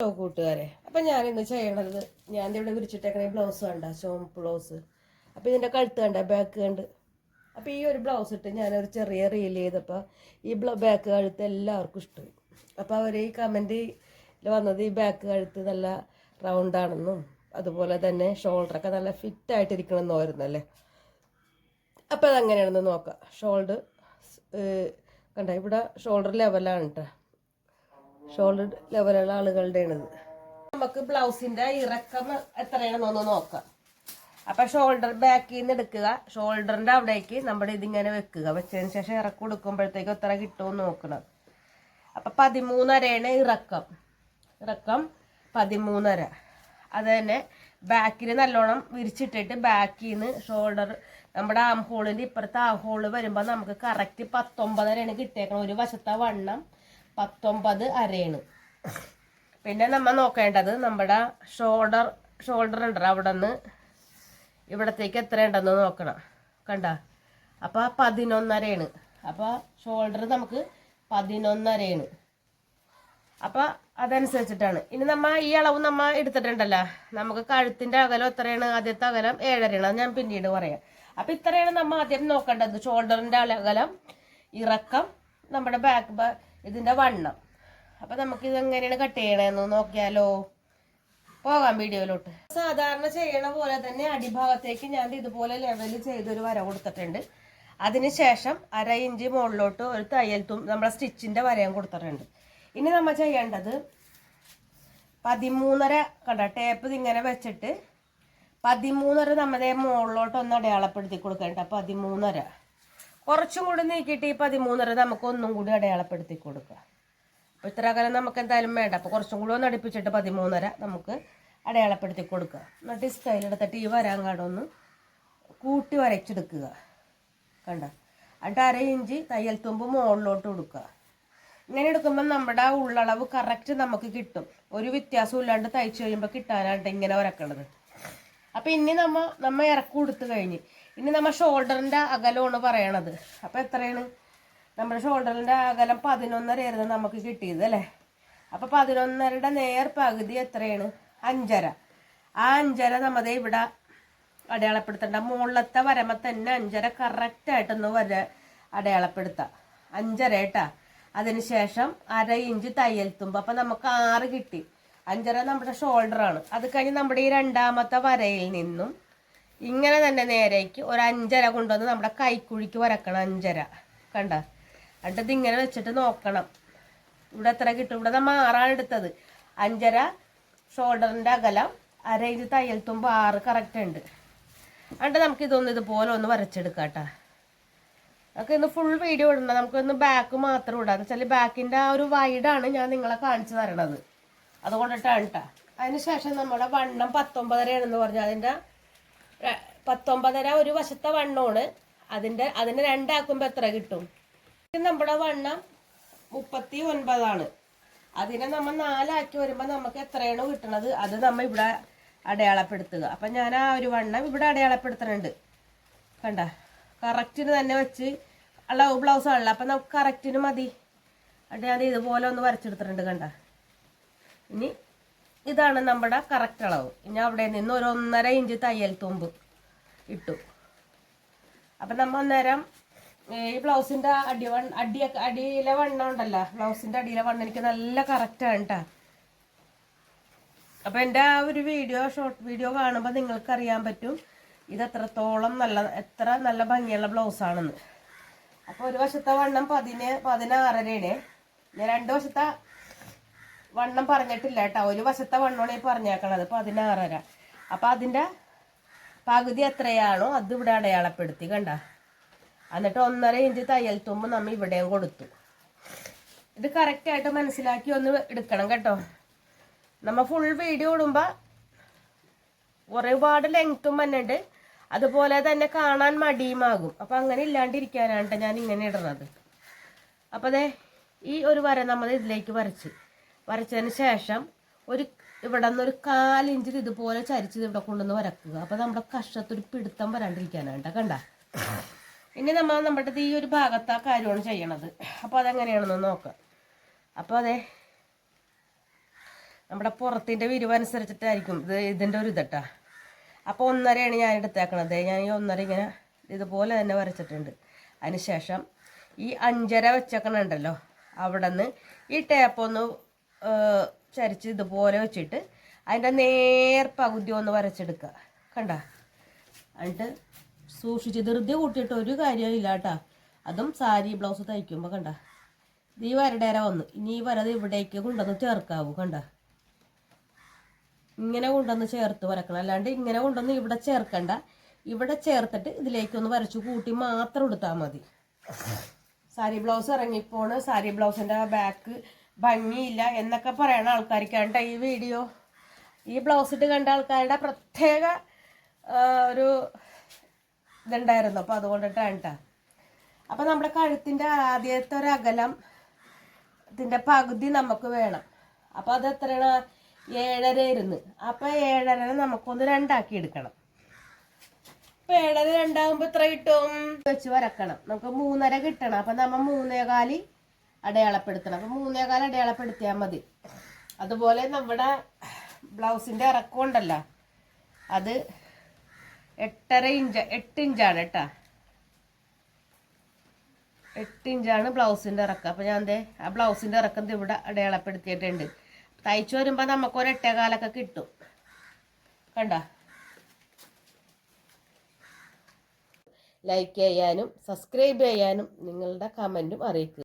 Hello കൂട്ടുകാരെ. അപ്പം ഞാനിന്ന് ചെയ്യണത് ഞാൻ ഇവിടെ വിരിച്ചിട്ടേക്കണ ഈ ബ്ലൗസ് കണ്ട? ഷോം ബ്ലൗസ് അപ്പോൾ ഇതിന്റെ കഴുത്ത് കണ്ട? ബാക്ക് കണ്ട്. അപ്പോൾ ഈ ഒരു ബ്ലൗസ് ഇട്ട് ഞാനൊരു ചെറിയ റീൽ ചെയ്തപ്പോൾ ഈ ബാക്ക് കഴുത്ത് എല്ലാവർക്കും ഇഷ്ടമായി. അപ്പോൾ അവർ ഈ കമന്റിൽ വന്നത് ഈ ബാക്ക് കഴുത്ത് നല്ല റൗണ്ടാണെന്നും അതുപോലെ തന്നെ ഷോൾഡറൊക്കെ നല്ല ഫിറ്റായിട്ടിരിക്കണമെന്ന് വരുന്നല്ലേ അപ്പോൾ അതങ്ങനെയാണെന്ന് നോക്കാം. ഷോൾഡർ കണ്ട? ഇവിടെ ഷോൾഡർ ലെവലാണ് കേട്ടോ ഷോൾഡർ ലെവലുള്ള ആളുകളുടെയാണിത്. നമുക്ക് ബ്ലൗസിന്റെ ഇറക്കം എത്രയാണെന്നൊന്ന് നോക്കാം. അപ്പൊ ഷോൾഡർ ബാക്കിൽ നിന്ന് എടുക്കുക. ഷോൾഡറിന്റെ അവിടേക്ക് നമ്മുടെ ഇതിങ്ങനെ വെക്കുക. വെച്ചതിന് ശേഷം ഇറക്കം കൊടുക്കുമ്പോഴത്തേക്ക് എത്ര കിട്ടുമെന്ന് നോക്കണം. അപ്പൊ പതിമൂന്നരയാണ് ഇറക്കം. ഇറക്കം പതിമൂന്നര. അത് തന്നെ ബാക്കിൽ നല്ലോണം വിരിച്ചിട്ടിട്ട് ബാക്കിൽ നിന്ന് ഷോൾഡർ നമ്മുടെ ആം ഹോളിന്റെ ഇപ്പുറത്തെ ആം ഹോൾ വരുമ്പോൾ നമുക്ക് കറക്റ്റ് പത്തൊമ്പതരയാണ് കിട്ടിയേക്കണം ഒരു വശത്തെ വണ്ണം പത്തൊമ്പത് അരയാണ്. പിന്നെ നമ്മൾ നോക്കേണ്ടത് നമ്മുടെ ഷോൾഡർ ഷോൾഡർ ഉണ്ട് അവിടെ നിന്ന് ഇവിടത്തേക്ക് എത്ര ഉണ്ടെന്ന് നോക്കണം. കണ്ട? അപ്പോൾ പതിനൊന്നരയാണ്. അപ്പോൾ ഷോൾഡർ നമുക്ക് പതിനൊന്നരയാണ്. അപ്പോൾ അതനുസരിച്ചിട്ടാണ്. ഇനി നമ്മ ഈ അളവ് നമ്മ എടുത്തിട്ടുണ്ടല്ലോ. നമുക്ക് കഴുത്തിന്റെ അകലം എത്രയാണ്? ആദ്യത്തെ അകലം ഏഴരയാണ്. അത് ഞാൻ പിന്നീട് പറയാം. അപ്പോൾ ഇത്രയാണ് നമ്മ ആദ്യം നോക്കേണ്ടത്. ഷോൾഡറിന്റെ അകലം ഇറക്കം നമ്മുടെ ബാക്ക് ഇതിന്റെ വണ്ണം. അപ്പം നമുക്ക് ഇത് എങ്ങനെയാണ് കട്ട് ചെയ്യണമെന്ന് നോക്കിയാലോ. പോകാം വീഡിയോയിലോട്ട്. സാധാരണ ചെയ്യണ പോലെ തന്നെ അടിഭാഗത്തേക്ക് ഞാൻ ഇതുപോലെ ലെവൽ ചെയ്തൊരു വര കൊടുത്തിട്ടുണ്ട്. അതിനുശേഷം അര ഇഞ്ച് മുകളിലോട്ട് ഒരു തയ്യൽ തും നമ്മുടെ സ്റ്റിച്ചിന്റെ വരയും കൊടുത്തിട്ടുണ്ട്. ഇനി നമ്മൾ ചെയ്യേണ്ടത് പതിമൂന്നര കണ്ട ടേപ്പ് ഇങ്ങനെ വെച്ചിട്ട് പതിമൂന്നര നമ്മുടെ മുകളിലോട്ട് ഒന്ന് അടയാളപ്പെടുത്തി കൊടുക്കേണ്ട. പതിമൂന്നര. കുറച്ചും കൂടി നീക്കിയിട്ട് ഈ പതിമൂന്നര നമുക്ക് ഒന്നും കൂടി അടയാളപ്പെടുത്തി കൊടുക്കുക. അപ്പോൾ ഇത്ര കാലം നമുക്ക് എന്തായാലും വേണ്ട. അപ്പോൾ കുറച്ചും കൂടി ഒന്ന് അടുപ്പിച്ചിട്ട് പതിമൂന്നര നമുക്ക് അടയാളപ്പെടുത്തി കൊടുക്കുക. എന്നിട്ട് ഈ സ്റ്റൈൽ എടുത്തിട്ട് ഈ വരാൻ കാണുമൊന്ന് കൂട്ടി വരച്ചെടുക്കുക. കണ്ട? എന്നിട്ട് അര ഇഞ്ചി തയ്യൽ തുമ്പ് മുകളിലോട്ട് കൊടുക്കുക. ഇങ്ങനെ എടുക്കുമ്പോൾ നമ്മുടെ ആ ഉള്ളളവ് കറക്റ്റ് നമുക്ക് കിട്ടും. ഒരു വ്യത്യാസവും ഇല്ലാണ്ട് തയ്ച്ചു കഴിയുമ്പോൾ കിട്ടാനായിട്ട് ഇങ്ങനെ വരക്കണത്. അപ്പം ഇനി നമ്മ നമ്മ ഇറക്കി കൊടുത്തു കഴിഞ്ഞ്. ഇനി നമ്മുടെ ഷോൾഡറിന്റെ അകലമാണ് പറയണത്. അപ്പം എത്രയാണ്? നമ്മുടെ ഷോൾഡറിന്റെ അകലം പതിനൊന്നരയായിരുന്നു നമുക്ക് കിട്ടിയത് അല്ലേ? അപ്പം പതിനൊന്നരയുടെ നേർ പകുതി എത്രയാണ്? അഞ്ചര. ആ അഞ്ചര നമ്മുടെ ഇവിടെ അടയാളപ്പെടുത്തേണ്ട. മുകളിലത്തെ വരമ തന്നെ അഞ്ചര കറക്റ്റായിട്ടൊന്ന് വര അടയാളപ്പെടുത്താം. അഞ്ചര കേട്ടാ അതിനുശേഷം അര ഇഞ്ച് തയ്യൽ തുമ്പ്. അപ്പം നമുക്ക് ആറ് കിട്ടി. അഞ്ചര നമ്മുടെ ഷോൾഡറാണ് അത് കഴിഞ്ഞ് നമ്മുടെ ഈ രണ്ടാമത്തെ വരയിൽ നിന്നും ഇങ്ങനെ തന്നെ നേരേക്ക് ഒരു അഞ്ചര കൊണ്ടുവന്ന് നമ്മുടെ കൈക്കുഴിക്ക് വരക്കണം അഞ്ചര. കണ്ട? എന്നിട്ട് ഇങ്ങനെ വെച്ചിട്ട് നോക്കണം. ഇവിടെ എത്ര കിട്ടും? ഇവിടെ നമ്മൾ ആറാണ് എടുത്തത്. അഞ്ചര ഷോൾഡറിന്റെ അകലം അര ഇത് തയ്യൽ തുമ്പ് ആറ് കറക്റ്റ് ഉണ്ട്. എന്നിട്ട് നമുക്ക് ഇതൊന്ന് ഇതുപോലെ ഒന്ന് വരച്ചെടുക്കാം കേട്ടോ. നമുക്ക് ഇന്ന് ഫുൾ വീഡിയോ ഇടണം. നമുക്കൊന്ന് ബാക്ക് മാത്രം ഇടാം. എന്ന് വെച്ചാൽ ബാക്കിന്റെ ആ ഒരു വൈഡാണ് ഞാൻ നിങ്ങളെ കാണിച്ചു തരണത്. അതുകൊണ്ടിട്ടാണ് കേട്ടോ. അതിന് ശേഷം നമ്മുടെ വണ്ണം പത്തൊമ്പതരയാണെന്ന് പറഞ്ഞാൽ അതിന്റെ പത്തൊമ്പതര ഒരു വശത്തെ വണ്ണമാണ്. അതിന്റെ അതിന് രണ്ടാക്കുമ്പോൾ എത്ര കിട്ടും? നമ്മുടെ വണ്ണം മുപ്പത്തി ഒൻപതാണ് അതിനെ നമ്മൾ നാലാക്കി വരുമ്പോൾ നമുക്ക് എത്രയാണ് കിട്ടണത് അത് നമ്മൾ ഇവിടെ അടയാളപ്പെടുത്തുക. അപ്പം ഞാൻ ആ ഒരു വണ്ണം ഇവിടെ അടയാളപ്പെടുത്തുന്നുണ്ട് കണ്ട? കറക്റ്റിന് തന്നെ വെച്ച് അളവ് ബ്ലൗസ് ആണല്ലോ. അപ്പം നമുക്ക് കറക്റ്റിന് മതി. അടയാതെ ഇതുപോലെ ഒന്ന് വരച്ചെടുത്തിട്ടുണ്ട് കണ്ട? ഇനി ഇതാണ് നമ്മുടെ കറക്റ്റ് അളവ്. ഇനി അവിടെ നിന്ന് ഒരു ഒന്നര ഇഞ്ച് തയ്യൽ തുമ്പ് ഇട്ടു. അപ്പം നമ്മ അന്നേരം ഈ ബ്ലൗസിന്റെ അടി വൺ അടിയൊക്കെ അടിയിലെ വണ്ണം ഉണ്ടല്ലോ ബ്ലൗസിന്റെ അടിയിലെ വണ്ണം എനിക്ക് നല്ല കറക്റ്റാണ് കേട്ടോ അപ്പം എന്റെ ആ ഒരു വീഡിയോ ഷോർട്ട് വീഡിയോ കാണുമ്പോൾ നിങ്ങൾക്ക് അറിയാൻ പറ്റും ഇത് എത്രത്തോളം നല്ല എത്ര നല്ല ഭംഗിയുള്ള ബ്ലൗസ് ആണെന്ന്. അപ്പോൾ ഒരു വശത്തെ വണ്ണം പതിന് പതിനാറരയാണ് ഞാൻ രണ്ട് വശത്തെ വണ്ണം പറഞ്ഞിട്ടില്ല കേട്ടോ. ഒരു വശത്തെ വണ്ണമാണ് ഈ പറഞ്ഞേക്കണത്. പതിനാറര. അപ്പം അതിന്റെ പകുതി എത്രയാണോ അത് ഇവിടെ അടയാളപ്പെടുത്തി കണ്ട. എന്നിട്ട് ഒന്നര ഇഞ്ച് തയ്യൽ തുമ്പ് നമ്മൾ ഇവിടെയും കൊടുത്തു. ഇത് കറക്റ്റായിട്ട് മനസ്സിലാക്കി ഒന്ന് എടുക്കണം കേട്ടോ. നമ്മൾ ഫുൾ വീഡിയോ ഇടുമ്പോൾ ഒരുപാട് ലെങ്ത്തും വന്നിട്ട് അതുപോലെ തന്നെ കാണാൻ മടിയുമാകും. അപ്പം അങ്ങനെ ഇല്ലാണ്ടിരിക്കാനാണ് ഞാൻ ഇങ്ങനെ ഇടുന്നത്. അപ്പോൾ അതെ ഈ ഒരു വര നമ്മൾ ഇതിലേക്ക് വരച്ച്. വരച്ചതിന് ശേഷം ഒരു ഇവിടെ നിന്ന് ഒരു കാലിഞ്ചിൽ ഇതുപോലെ ചരിച്ചത് ഇവിടെ കൊണ്ടുവന്ന് വരക്കുക. അപ്പോൾ നമ്മുടെ കഷത്തൊരു പിടുത്തം വരാണ്ടിരിക്കാനാണ് കണ്ട? ഇനി നമ്മൾ നമ്മുടെ ഈ ഒരു ഭാഗത്ത് ആ കാര്യമാണ് ചെയ്യണത്. അപ്പോൾ അതെങ്ങനെയാണെന്ന് നോക്കാം. അപ്പോൾ അതെ നമ്മുടെ പുറത്തിന്റെ വിരിവനുസരിച്ചിട്ടായിരിക്കും ഇത് ഇതിന്റെ ഒരു ഇതട്ടാ അപ്പോൾ ഒന്നരയാണ് ഞാൻ എടുത്തേക്കണത്. ഞാൻ ഈ ഒന്നര ഇങ്ങനെ ഇതുപോലെ തന്നെ വരച്ചിട്ടുണ്ട്. അതിന് ശേഷം ഈ അഞ്ചര വെച്ചേക്കണുണ്ടല്ലോ. അവിടെ നിന്ന് ഈ ടേപ്പ് ഒന്ന് ചരിച്ച് ഇതുപോലെ വെച്ചിട്ട് അതിന്റെ നേർ പകുതി ഒന്ന് വരച്ചെടുക്കുക. കണ്ട? എന്നിട്ട് സൂക്ഷിച്ച് ധൃതി കൂട്ടിയിട്ട് ഒരു കാര്യവും ഇല്ല കേട്ടാ. അതും സാരി ബ്ലൗസ് തയ്ക്കുമ്പോൾ കണ്ട. നീ വരടേര വന്നു. ഇനി ഈ വരത് ഇവിടേക്ക് കൊണ്ടുവന്ന് ചേർക്കാവൂ കണ്ട? ഇങ്ങനെ കൊണ്ടുവന്ന് ചേർത്ത് വരക്കണം. അല്ലാണ്ട് ഇങ്ങനെ കൊണ്ടുവന്ന് ഇവിടെ ചേർക്കണ്ട. ഇവിടെ ചേർത്തിട്ട് ഇതിലേക്കൊന്ന് വരച്ചു കൂട്ടി മാത്രം എടുത്താൽ മതി. സാരി ബ്ലൗസ് ഇറങ്ങിപ്പോണ്. സാരി ബ്ലൗസിന്റെ ബാക്ക് ഭംഗിയില്ല എന്നൊക്കെ പറയണ ആൾക്കാർക്കാണ് ഈ വീഡിയോ. ഈ ബ്ലൗസ് ഇട്ട് കണ്ട ആൾക്കാരുടെ പ്രത്യേക ഒരു ഇതുണ്ടായിരുന്നു. അപ്പോൾ അതുകൊണ്ടിട്ടാണ് കേട്ടോ. അപ്പോൾ നമ്മുടെ കഴുത്തിന്റെ ആദ്യത്തെ ഒരു അകലം ഇതിന്റെ പകുതി നമുക്ക് വേണം. അപ്പോൾ അത് എത്രയാണ്? ഏഴര ഇരുന്ന് അപ്പോൾ ഏഴര നമുക്കൊന്ന് രണ്ടാക്കി എടുക്കണം. അപ്പോൾ ഏഴര രണ്ടാകുമ്പോൾ ഇത്ര കിട്ടും? വെച്ച് വരക്കണം. നമുക്ക് മൂന്നര കിട്ടണം. അപ്പം നമ്മൾ മൂന്നേകാലി അടയാളപ്പെടുത്തണം. അപ്പം മൂന്നേകാലം അടയാളപ്പെടുത്തിയാൽ മതി. അതുപോലെ നമ്മുടെ ബ്ലൗസിന്റെ ഇറക്കം ഉണ്ടല്ലോ. അത് എട്ടര ഇഞ്ച് എട്ട് ഇഞ്ചാണ് കേട്ടാ. എട്ട് ഇഞ്ചാണ് ബ്ലൗസിന്റെ ഇറക്കം. അപ്പോൾ ഞാൻ എന്തേ ആ ബ്ലൗസിന്റെ ഇറക്കം ഇവിടെ അടയാളപ്പെടുത്തിയിട്ടുണ്ട്. തയ്ച്ചു വരുമ്പോൾ നമുക്കൊരു എട്ടേകാലൊക്കെ കിട്ടും. കണ്ട? ലൈക്ക് ചെയ്യാനും സബ്സ്ക്രൈബ് ചെയ്യാനും നിങ്ങളുടെ കമന്റും അറിയിക്കുക.